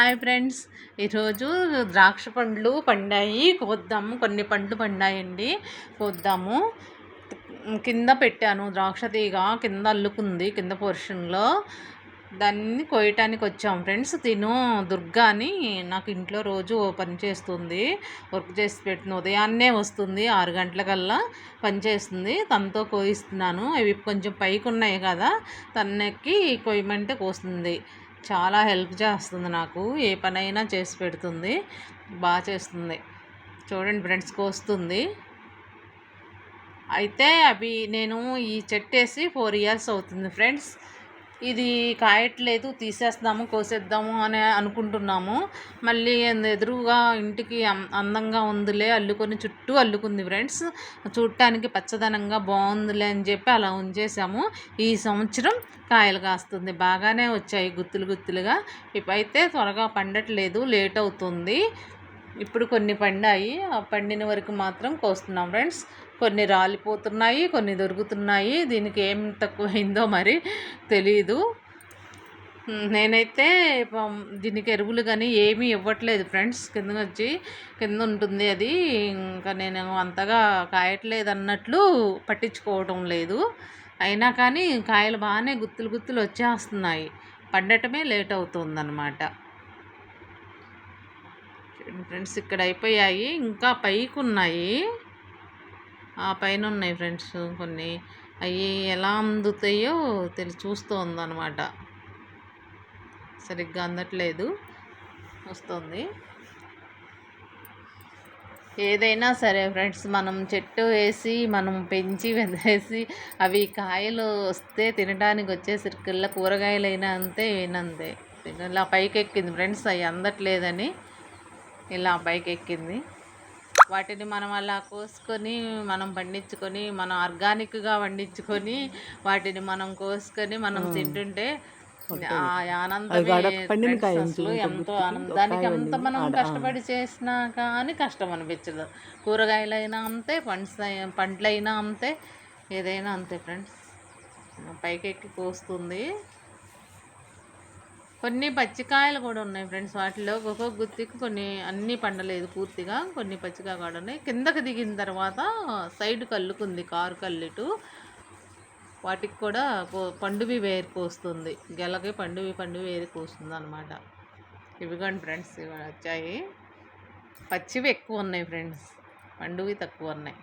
Hi friends. ఈరోజు ద్రాక్ష పండ్లు పండాయి. కోద్దాము. కొన్ని పండ్లు పండాయండి. కోద్దాము. కింద పెట్టాను ద్రాక్ష తీగ. కింద అల్లుకుంది. కింద పోర్షన్లో. దాన్ని కోయటానికి వచ్చాం ఫ్రెండ్స్. తిను దుర్గా అని నాకు ఇంట్లో రోజు పని చేస్తుంది. వర్క్ చేసి పెట్టిన ఉదయాన్నే వస్తుంది. ఆరు గంటలకల్లా పని చేస్తుంది. తనతో కోయిస్తున్నాను. అవి కొంచెం పైకి ఉన్నాయి కదా. తన్నెక్కి కొయ్యమంటే కోస్తుంది. చాలా హెల్ప్ చేస్తుంది నాకు. ఏ పనైనా చేసి పెడుతుంది. బాగా చేస్తుంది. చూడండి ఫ్రెండ్స్ కోస్తుంది. అయితే అవి నేను ఈ చెట్టు వేసి ఫోర్ ఇయర్స్ అవుతుంది ఫ్రెండ్స్. ఇది కాయట్లేదు తీసేస్తాము కోసేద్దాము అని అనుకుంటున్నాము. మళ్ళీ ఎదురుగా ఇంటికి అందంగా ఉందిలే అల్లుకొని చుట్టూ అల్లుకుంది ఫ్రెండ్స్. చూడటానికి పచ్చదనంగా బాగుందిలే అని చెప్పి అలా ఉంచేసాము. ఈ సంవత్సరం కాయలు కాస్తుంది. బాగానే వచ్చాయి గుత్తులు గుత్తులుగా. ఇప్పుడైతే త్వరగా పండట్లేదు లేట్ అవుతుంది. ఇప్పుడు కొన్ని పండాయి ఆ పండిన వరకు మాత్రం కోస్తున్నాం ఫ్రెండ్స్. కొన్ని రాలిపోతున్నాయి కొన్ని దొరుకుతున్నాయి. దీనికి ఏం తక్కువైందో మరి తెలియదు నేనైతే దీనికి ఎరువులు కానీ ఏమీ ఇవ్వట్లేదు ఫ్రెండ్స్. కింద వచ్చి కింద ఉంటుంది అది. ఇంకా నేను అంతగా కాయట్లేదు అన్నట్లు పట్టించుకోవటం లేదు. అయినా కానీ కాయలు బాగానే గుత్తులు గుత్తులు వచ్చేస్తున్నాయి. పండటమే లేట్ అవుతుందన్నమాట. ఫ్రెండ్స్ ఇక్కడ అయిపోయాయి. ఇంకా పైకి ఉన్నాయి ఆ పైన ఉన్నాయి ఫ్రెండ్స్ కొన్ని. అవి ఎలా అందుతాయో తెలి చూస్తూ ఉందన్నమాట. సరిగ్గా అందట్లేదు. వస్తుంది. ఏదైనా సరే ఫ్రెండ్స్ మనం చెట్టు వేసి మనం పెంచి వెదేసి అవి కాయలు వస్తే తినడానికి వచ్చేసరికల్లా కూరగాయలైనా అంతే ఏనంతే. ఇలా పైకి ఎక్కింది ఫ్రెండ్స్ అవి అందట్లేదని. ఇలా పైకి ఎక్కింది వాటిని మనం అలా కోసుకొని మనం పండించుకొని మనం ఆర్గానిక్గా పండించుకొని వాటిని మనం కోసుకొని మనం తింటుంటే ఎంతో దానికి ఎంత మనం కష్టపడి చేసినా కానీ కష్టం అనిపించదు. కూరగాయలైనా అంతే పండ్స్ పండ్లైనా అంతే ఏదైనా అంతే ఫ్రెండ్స్. పైకి ఎక్కి కోస్తుంది. కొన్ని పచ్చికాయలు కూడా ఉన్నాయి ఫ్రెండ్స్. వాటిలో ఒక్కొక్క గుత్తికి కొన్ని అన్నీ పండలేదు పూర్తిగా. కొన్ని పచ్చికాయ కూడా ఉన్నాయి. కిందకి దిగిన తర్వాత సైడ్ కల్లుకుంది కారు కల్లిటు. వాటికి కూడా పండువి వేరు కోస్తుంది గెలకి పండువి పండువి వేరు కోస్తుంది అనమాట ఇవిగోండి ఫ్రెండ్స్ ఇవి వచ్చాయి. పచ్చివి ఎక్కువ ఉన్నాయి ఫ్రెండ్స్. పండువి తక్కువ ఉన్నాయి.